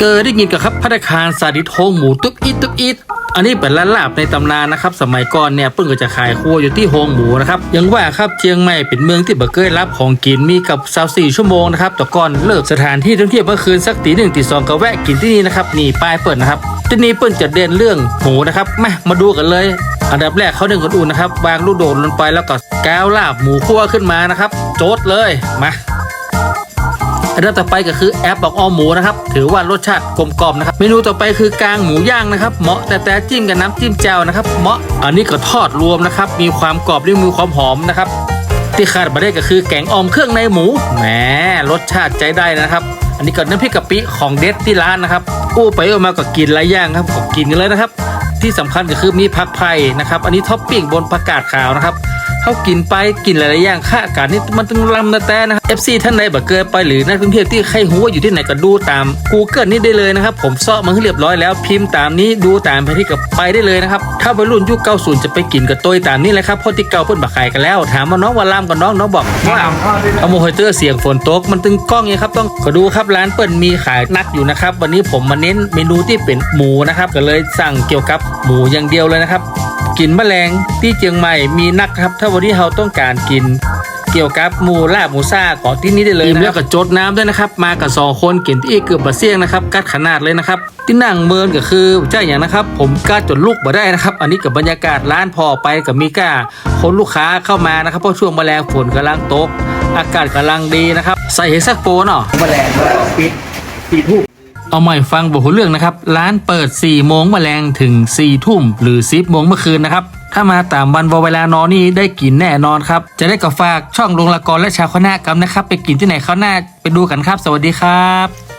เกิดได้ยินกับครับพัตตาคารสาดิตโฮงหมูตุ๊กอิดตุ๊กอิดอันนี้เป็นร้านลาบในตำนานนะครับ สมัยก่อนเนี่ยเพิ่งก็จะขายครัวอยู่ที่โฮงหมูนะครับอยังว่าครับเชียงใหม่เป็นเมืองที่เบเคยรับของกินมีกับสาวสี่ชั่วโมงนะครับแต่ก่อนเลิกสถานที่ท่องเที่ยวเมื่อคืนสักตีหนึ่งตีสองก็แวะกินที่นี่นะครับนี่ป้ายเปิดนะครับที่นี่เปิ้นจะเด่นเรื่องหมูนะครับมามาดูกันเลย อันดับแรกเขาหนึ่งคนอุ่นนะครับวางลูกโดดลงไปแล้วก็แก้วลาบหมูคั่วขึ้นมานะครับ โจดเลยมา อันดับต่อไปก็คือแอปบอกออหมูนะครับถือว่ารสชาติกลมกล่อมนะครับเมนูต่อไปคือกางหมูย่างนะครับเหมาะแต่แต่จิ้มกับน้ำจิ้มแจ่วนะครับเหมาะอันนี้ก็ทอดรวมนะครับมีความกรอบและมีความหอมนะครับที่ขาดไม่ได้ก็คือแกงอ่อมเครื่องในหมูแหมรสชาติใจได้นะครับอันนี้ก็น้ำพริกกะปิของเด็ดที่ร้านนะครับอู้ไปเอามาก็กินหลายอย่างครับก็กินกันเลยนะครับ ที่สำคัญก็คือมีผักไผ่นะครับ อันนี้ท็อปปิ้งบนผักกาดขาวนะครับ เขากินไปกินหลายๆอย่างค่าอากาศนี่มันต้องลำนะแต่นะครับ FC ท่านใดบ่เกินไปหรือนักท่องเที่ยวที่ใครหัวอยู่ที่ไหนก็ดูตาม Google นี่ได้เลยนะครับ ผมเซาะมันให้เรียบร้อยแล้วพิมพ์ตามนี้ดูตามไปที่กับไปได้เลยนะครับ ถ้าวัยรุ่นยุค90 จะไปกินกับตัวตามนี้เลยครับเพราะที่เก่าเพิ่นบักขายกันแล้ว ถามว่าน้องว่าลามกับน้องน้องบอกว่าเอาโมโหเตอร์เสียงฝนตกมันตึงกล้องไงครับต้องก็ดูครับร้านเปิ้ลมีขายนักอยู่นะครับ วันนี้ผมมาเน้นเมนูที่เป็นหมูนะครับก็เลยสั่งเกี่ยวกับหมูอย่างเดียวเลยนะครับ กินแมลงที่เชียงใหม่มีนักครับถ้าวันนี้เราต้องการกิน เกี่ยวกับหมูลาบหมูซ่าของที่นี่ได้เลยนะแล้วก็จดน้ำด้วยนะครับ มากับสองคนกินที่เกือบบะเสี่ยงนะครับกัดขนาดเลยนะครับ ที่นั่งเมินก็คือเจ้าอย่างนะครับ ผมกล้าจนลูกมาได้นะครับ อันนี้กับบรรยากาศร้านพอไปกับมีก้าคนลูกค้าเข้ามานะครับเพราะช่วงแมลงฝนกำลังตก อากาศกำลังดีนะครับ ใส่เฮสักโปนเนาะแมลงแล้วปิดปีทุ่ม เอาใหม่ฟังบอกเรื่องนะครับ ร้านเปิด 4 โมงแมลงถึง 4 ทุ่ม หรือ 10 โมงเมื่อคืนนะครับ ถ้ามาตามวันเวลานอนนี่ได้กินแน่นอนครับ จะได้กับฝากช่องลงละกรและชาวคณะกรรมนะครับ ไปกินที่ไหนเขาวหน้าไปดูกันครับ สวัสดีครับ